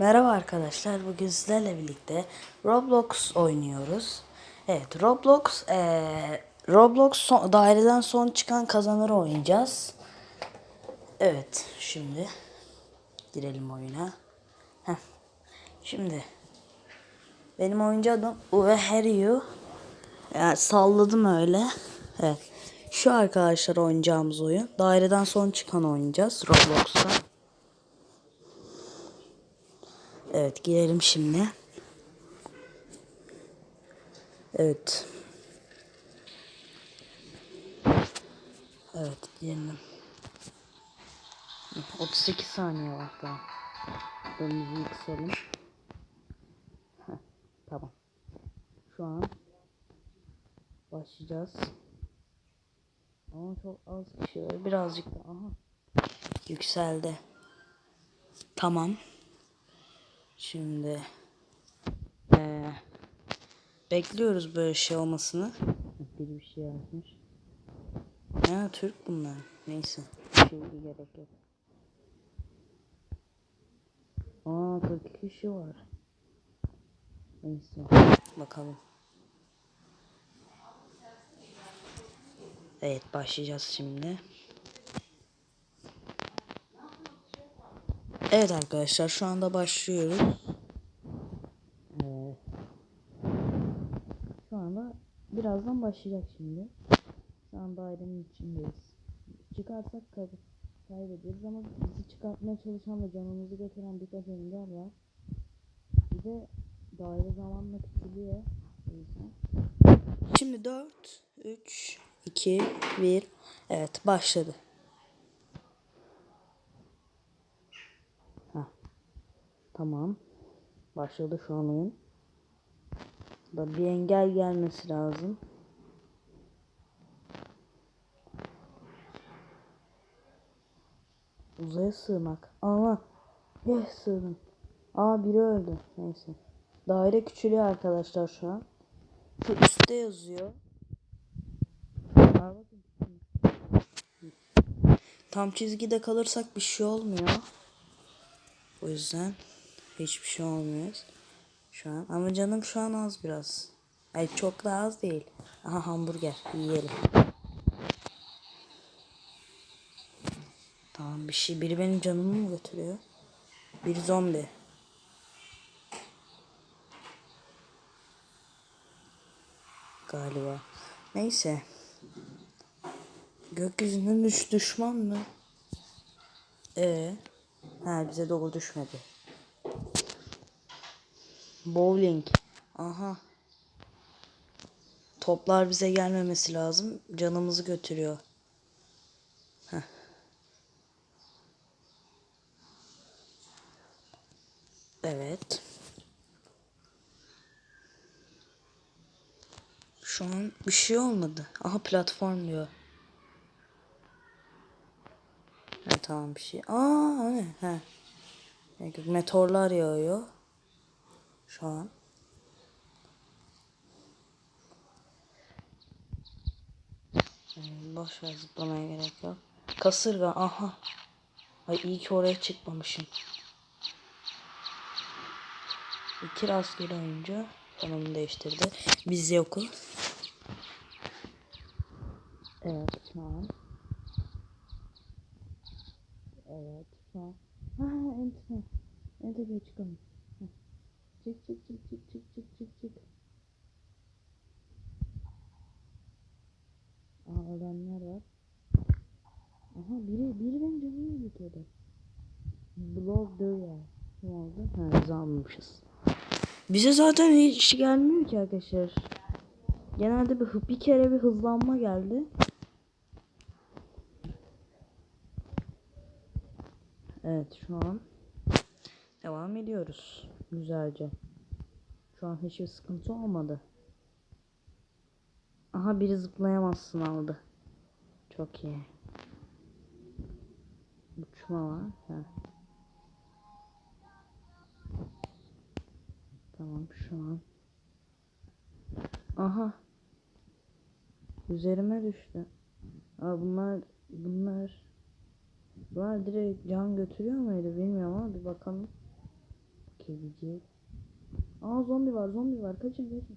Merhaba arkadaşlar. Bugün sizlerle birlikte Roblox oynuyoruz. Evet, Roblox eee, Roblox son- daireden son çıkan kazanır oynayacağız. Evet, şimdi girelim oyuna. Heh. Şimdi benim oyuncu adım Uwe Herriu. Yani salladım öyle. Evet. Şu arkadaşlar oynayacağımız oyun. Daireden son çıkan oynayacağız Roblox'ta. Evet girelim şimdi. Evet. Evet girelim. 38 saniye var daha. Önümüzü yükselim. Heh, tamam. Şu an başlayacağız. Ama çok az kişi var. Birazcık da. Aha. Yükseldi. Tamam. Şimdi eee, bekliyoruz böyle şey olmasını. Biri bir şey yazmış. Ha Türk bunlar. Neyse. Şey gerek yok. Aa 42 kişi var. Neyse. Bakalım. Evet başlayacağız şimdi. Evet arkadaşlar şu anda başlıyoruz. Şu anda birazdan başlayacak şimdi. Şu an dairenin içindeyiz. Çıkarsak kay kaybederiz ama bizi çıkartmaya çalışan ve canımızı götüren birkaç engel var. Bir de daire zamanla küçülüyor. Şimdi 4, 3, 2, 1. Evet başladı. Tamam. Başladı şu an oyun. Da bir engel gelmesi lazım. Uzaya sığmak. Ama yes sığdım. Aa biri öldü. Neyse. Daire küçülüyor arkadaşlar şu an. Şu üstte yazıyor. Tam çizgide kalırsak bir şey olmuyor. O yüzden hiçbir şey olmuyor şu an. Ama canım şu an az biraz. Ay çok da az değil. Aha hamburger yiyelim. Tamam bir şey. Biri benim canımı mı götürüyor? Bir zombi. Galiba. Neyse. Gökyüzünden üç düşman mı? Ee, ha bize doğru düşmedi. Bowling. Aha. Toplar bize gelmemesi lazım. Canımızı götürüyor. Heh. Evet. Şu an bir şey olmadı. Aha platform diyor. Ha, tamam bir şey. Aa ne? He. Meteorlar yağıyor. Şu an. Hmm, Boş ver zıplamaya gerek yok. Kasırga aha. Ay iyi ki oraya çıkmamışım. İki rastgele oyuncu konumunu değiştirdi. Biz yokuz. Evet şu an. Evet şu an. Ha en tepeye. En tepeye çıkalım. Çık çık çık çık çık çık çık çık. Aa ölenler var. Aha biri biri benim canımı yıkıyordu. Blog ya. Ne oldu? Ha biz almamışız. Bize zaten hiç gelmiyor ki arkadaşlar. Genelde bir, bir kere bir hızlanma geldi. Evet şu an devam ediyoruz. Güzelce. Şu an hiçbir sıkıntı olmadı. Aha biri zıplayamazsın aldı. Çok iyi. Uçma var. Ha. Tamam şu an. Aha. Üzerime düştü. Aa, bunlar bunlar bunlar direkt can götürüyor muydu bilmiyorum ama bir bakalım. Çekecek. Aa zombi var zombi var kaçın kaçın.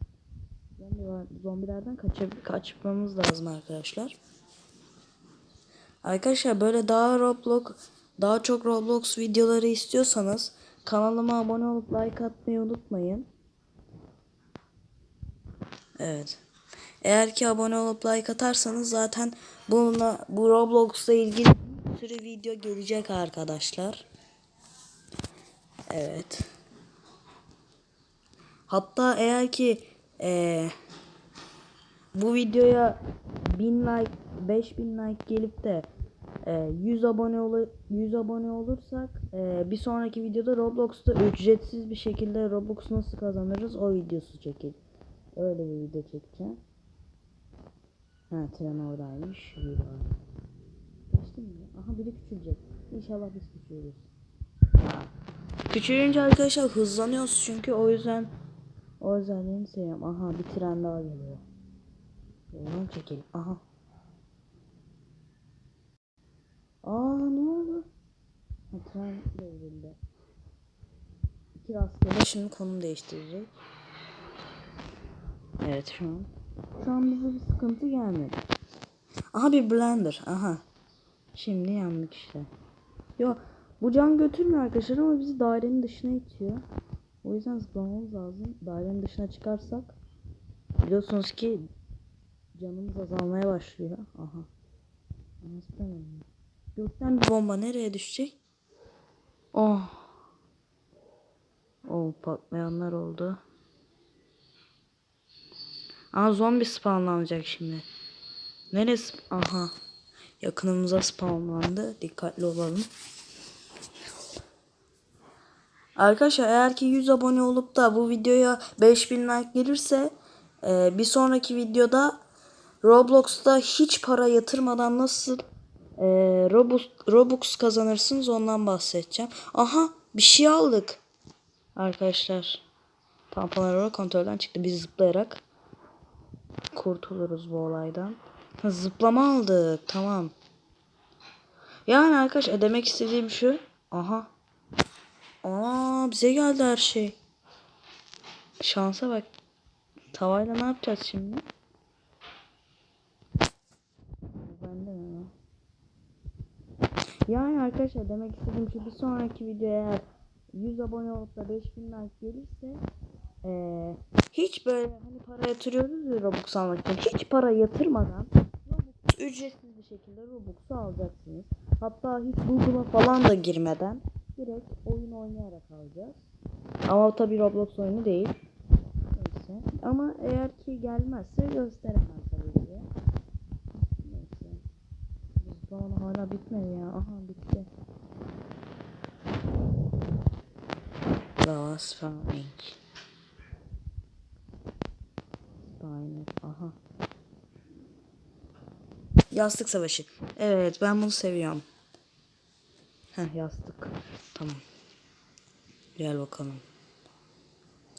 Zombi var zombilerden kaçıp kaçmamız lazım arkadaşlar. Arkadaşlar böyle daha Roblox daha çok Roblox videoları istiyorsanız kanalıma abone olup like atmayı unutmayın. Evet. Eğer ki abone olup like atarsanız zaten bununla bu Roblox'la ilgili bir sürü video gelecek arkadaşlar. Evet. Hatta eğer ki eee, bu videoya 1000 like 5000 like gelip de eee, 100 abone ol 100 abone olursak eee, bir sonraki videoda Roblox'ta ücretsiz bir şekilde Robux nasıl kazanırız o videosu çekeyim. Öyle bir video çekeceğim. Ha tren oradaymış. Geçtim mi? Aha biri küçülecek. İnşallah biz küçülürüz. Küçülünce arkadaşlar hızlanıyoruz çünkü o yüzden o özelliğini seviyorum. Aha bir tren daha geliyor. Yoldan çekelim. Aha. Aa ne oldu? Ha, tren devrildi. İki rastgele şimdi konum değiştirecek. Evet şu an. Şu an bize bir sıkıntı gelmedi. Aha bir blender. Aha. Şimdi yandık işte. Yo bu can götürmüyor arkadaşlar ama bizi dairenin dışına itiyor. O yüzden zıplamamız lazım. Dairenin dışına çıkarsak biliyorsunuz ki canımız azalmaya başlıyor. Aha. Ama zıplamıyorum. Gökten bir bomba nereye düşecek? Oh. Oh patlayanlar oldu. Aa zombi spawnlanacak şimdi. Neresi? Aha. Yakınımıza spawnlandı. Dikkatli olalım. Arkadaşlar eğer ki 100 abone olup da bu videoya 5000 like gelirse e, bir sonraki videoda Roblox'ta hiç para yatırmadan nasıl e, Robux, Robux kazanırsınız ondan bahsedeceğim. Aha bir şey aldık. Arkadaşlar. Pampanaro kontrolden çıktı. Biz zıplayarak kurtuluruz bu olaydan. Zıplama aldık. Tamam. Yani arkadaşlar demek istediğim şu. Aha. Aa bize geldi her şey. Şansa bak. Tavayla ne yapacağız şimdi? Yani arkadaşlar demek istediğim şu bir sonraki videoya eğer 100 abone olup da 5000 like gelirse eee, hiç böyle hani para yatırıyoruz ya Robux almak için hiç para yatırmadan Robux ücretsiz bir şekilde Robux'u alacaksınız. Hatta hiç Google'a falan da girmeden direkt oyun oynayarak alacağız. Ama tabi Roblox oyunu değil. Neyse. Ama eğer ki gelmezse gösteremem tabii ki. Neyse. Zıplama hala bitmedi ya. Aha bitti. Lava spawning. Spawner. Aha. Yastık savaşı. Evet ben bunu seviyorum. Heh yastık. Tamam. Gel bakalım.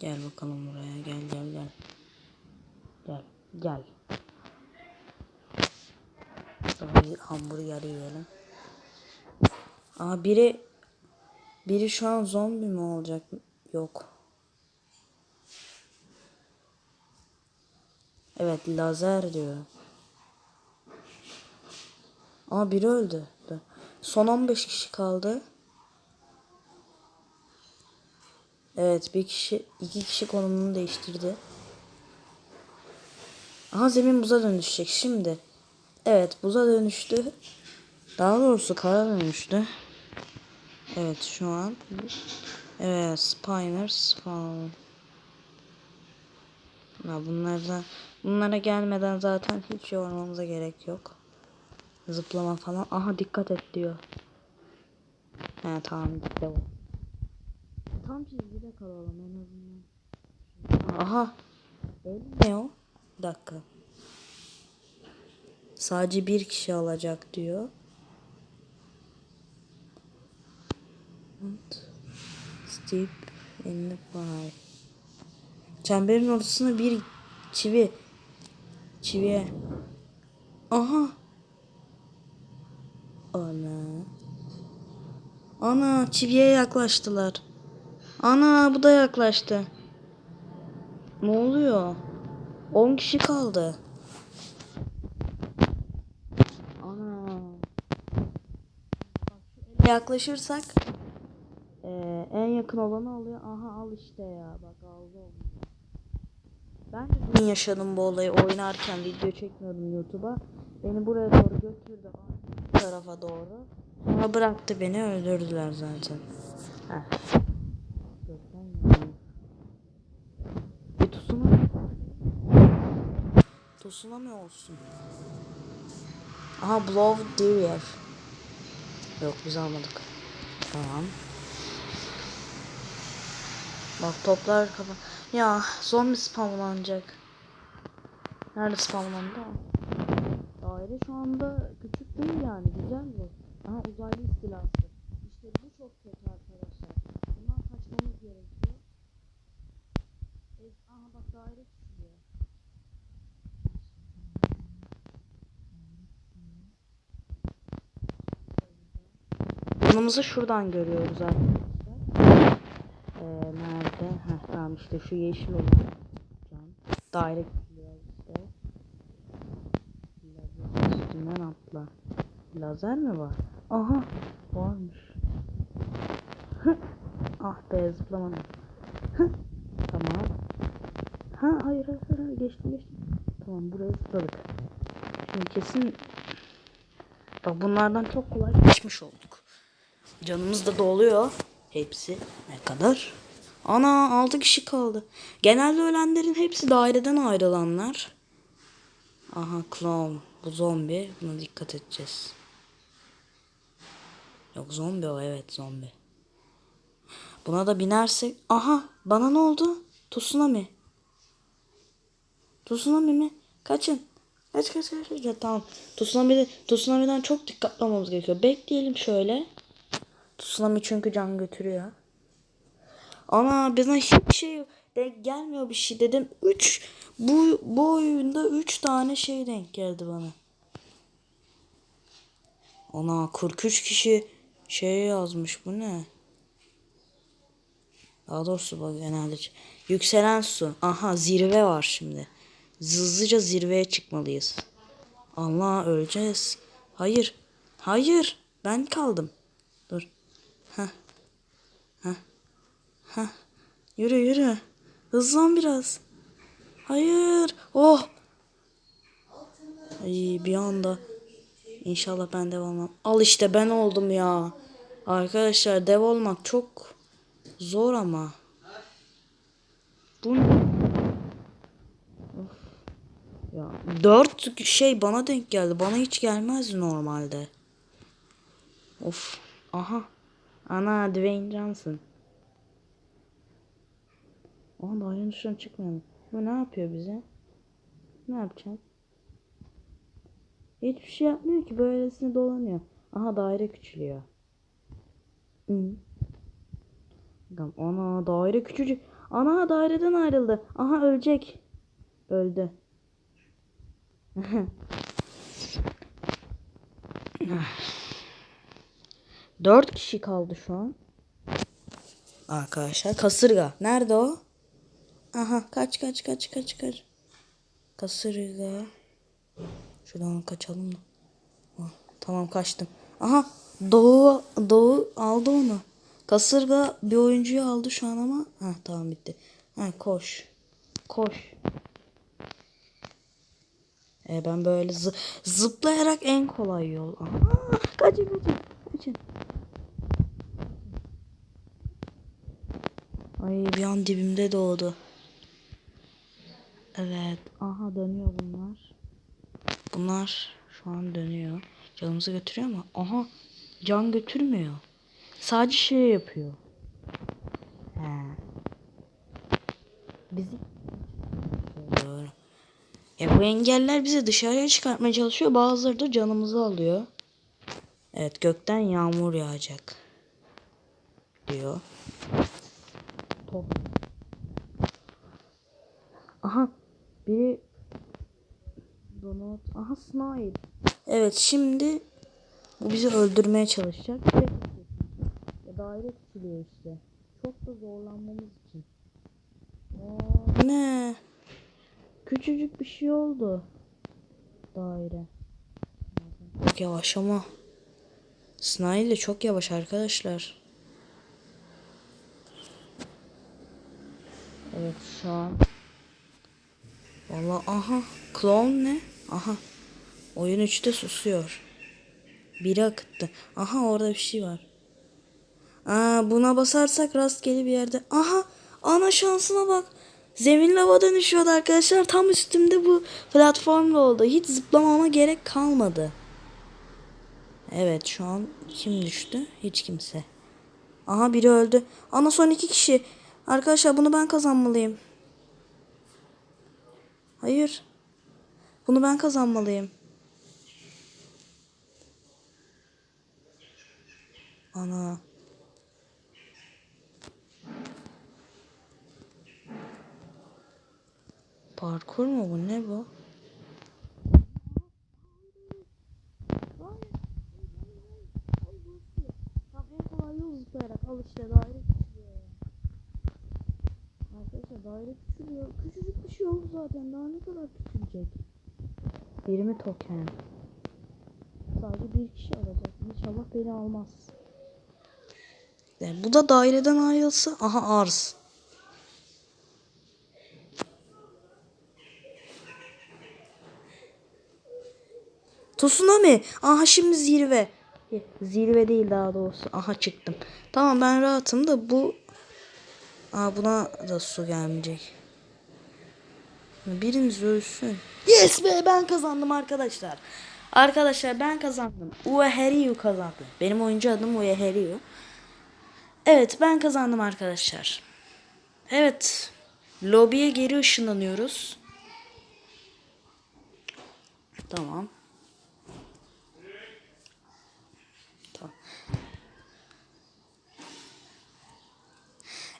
Gel bakalım buraya. Gel gel gel. Gel. Gel. Sonra bir hamburger yiyelim. Aa biri biri şu an zombi mi olacak? Yok. Evet lazer diyor. Aa biri öldü. Son 15 kişi kaldı. Evet bir kişi iki kişi konumunu değiştirdi. Aha zemin buza dönüşecek şimdi. Evet buza dönüştü. Daha doğrusu kara dönüştü. Evet şu an. Evet Spiner spawn. Ya bunlardan bunlara gelmeden zaten hiç yormamıza gerek yok. Zıplama falan. Aha dikkat et diyor. He tamam gitti o. Tam çizgide kalalım en azından. Aha. Öyle ne o? Bir dakika. Sadece bir kişi alacak diyor. Steep in the fire. Çemberin ortasına bir çivi. Çiviye. Aha. Ana. Ana çiviye yaklaştılar. Ana bu da yaklaştı. Ne oluyor? 10 kişi kaldı. Ana. Yaklaşırsak eee, en yakın olanı alıyor. Aha al işte ya. Bak aldı. Ben de dün yaşadım bu olayı oynarken video çekmiyordum YouTube'a. Beni buraya doğru götürdü. Bu tarafa doğru. Sonra bıraktı beni öldürdüler zaten. Heh. Gökten yağmur. Bir tsunami. Tsunami olsun. Aha blow deer. Yok biz almadık. Tamam. Bak toplar kafa. Ya zombi spamlanacak. Nerede spamlandı o? Daire şu anda küçük değil yani güzel bu. Aha uzaylı istilası. İşte bu çok kötü arkadaşlar. Bundan kaçmamız gerekiyor. E, aha bak daire küçülüyor. Yanımızı şuradan görüyoruz arkadaşlar. Ee, nerede? Heh, tamam işte şu yeşil olan. Daire işte. Lazer üstünden atla. Lazer mi var? Aha varmış. Ah be zıplamadım. Tamam. Ha hayır hayır geçtim geçtim. Tamam buraya zıpladık. Şimdi kesin Bak bunlardan çok kolay geçmiş olduk. Canımız da doluyor. Hepsi ne kadar? Ana 6 kişi kaldı. Genelde ölenlerin hepsi daireden ayrılanlar. Aha clown. Bu zombi. Buna dikkat edeceğiz. Yok zombi o evet zombi. Buna da binersek... Aha bana ne oldu? Tsunami. Tsunami mi? Kaçın. Kaç kaç kaç. Ya, tamam. Tsunami, tsunami'den çok dikkatli olmamız gerekiyor. Bekleyelim şöyle. Tsunami çünkü can götürüyor. Ana bana hiçbir şey denk gelmiyor bir şey dedim. 3 bu bu oyunda 3 tane şey denk geldi bana. Ana 43 kişi şey yazmış bu ne? Daha doğrusu bak genelde yükselen su. Aha zirve var şimdi. Hızlıca zirveye çıkmalıyız. Allah öleceğiz. Hayır. Hayır. Ben kaldım. Dur. Heh. Heh. Heh. Yürü yürü. Hızlan biraz. Hayır. Oh. Ay bir anda. İnşallah ben dev olmam. Al işte ben oldum ya. Arkadaşlar dev olmak çok zor ama. Bu? Ya dört şey bana denk geldi. Bana hiç gelmezdi normalde. Of. Aha. Ana Dwayne Johnson. Aha dairenin dışına çıkmıyor. Bu ne yapıyor bize? Ne yapacak? Hiçbir şey yapmıyor ki. Böylesine dolanıyor. Aha daire küçülüyor. Hı. Ana daire küçücük. Ana daireden ayrıldı. Aha ölecek. Öldü. Dört kişi kaldı şu an. Arkadaşlar kasırga. Nerede o? Aha kaç kaç kaç kaç kaç. Kasırga. Şuradan kaçalım da. Ah, tamam kaçtım. Aha Doğu Doğu aldı onu. Kasırga bir oyuncuyu aldı şu an ama. Ha tamam bitti. Ha koş. Koş. E ben böyle zı zıplayarak en kolay yol. Aha, kaçın kaçın kaçın. Ay bir an dibimde doğdu. Evet. Aha dönüyor bunlar. Bunlar şu an dönüyor. Canımızı götürüyor ama aha can götürmüyor. Sadece şey yapıyor. He. Bizi Doğru. Ya bu engeller bizi dışarıya çıkartmaya çalışıyor. Bazıları da canımızı alıyor. Evet gökten yağmur yağacak. Diyor. Top. Aha biri Donut. Aha Smile. Evet şimdi bu bizi öldürmeye çalışacak. Ya daire küçülüyor işte. çok da zorlanmamız için. Aa, ne? Küçücük bir şey oldu. Daire. Çok yavaş ama. Snail de çok yavaş arkadaşlar. Evet şu an. Valla aha. Clown ne? Aha. Oyun 3'te susuyor. Biri akıttı. Aha orada bir şey var. Aa, buna basarsak rastgele bir yerde. Aha ana şansına bak. Zemin lava dönüşüyordu arkadaşlar. Tam üstümde bu platformda oldu. Hiç zıplamama gerek kalmadı. Evet şu an kim düştü? Hiç kimse. Aha biri öldü. Ana son iki kişi. Arkadaşlar bunu ben kazanmalıyım. Hayır. Bunu ben kazanmalıyım. Ana. Parkur mu bu? Ne bu? Al işte daire küçülüyor. Arkadaşlar daire küçülüyor. Küçücük bir şey oldu zaten. Daha ne kadar küçülecek? 20 token. Sadece bir kişi alacak. İnşallah beni almaz. Yani bu da daireden ayrılsa. Aha arz. Tsunami. Aha şimdi zirve. Zirve değil daha doğrusu. Aha çıktım. Tamam ben rahatım da bu... Aa buna da su gelmeyecek. Biriniz ölsün. Yes be ben kazandım arkadaşlar. Arkadaşlar ben kazandım. Ueheriu kazandı. Benim oyuncu adım Ueheriu. Evet ben kazandım arkadaşlar. Evet. Lobiye geri ışınlanıyoruz. Tamam.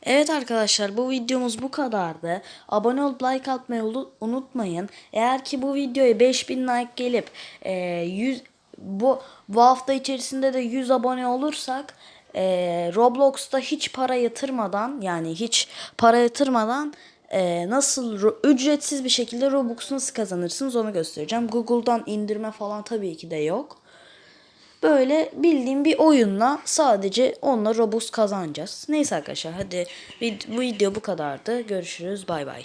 Evet arkadaşlar bu videomuz bu kadardı. Abone olup like atmayı unutmayın. Eğer ki bu videoya 5000 like gelip e, 100 bu bu hafta içerisinde de 100 abone olursak e, Roblox'ta hiç para yatırmadan yani hiç para yatırmadan e, nasıl ücretsiz bir şekilde Robux'u nasıl kazanırsınız onu göstereceğim. Google'dan indirme falan tabii ki de yok. Böyle bildiğim bir oyunla sadece onunla Robux kazanacağız. Neyse arkadaşlar hadi bu video bu kadardı. Görüşürüz bay bay.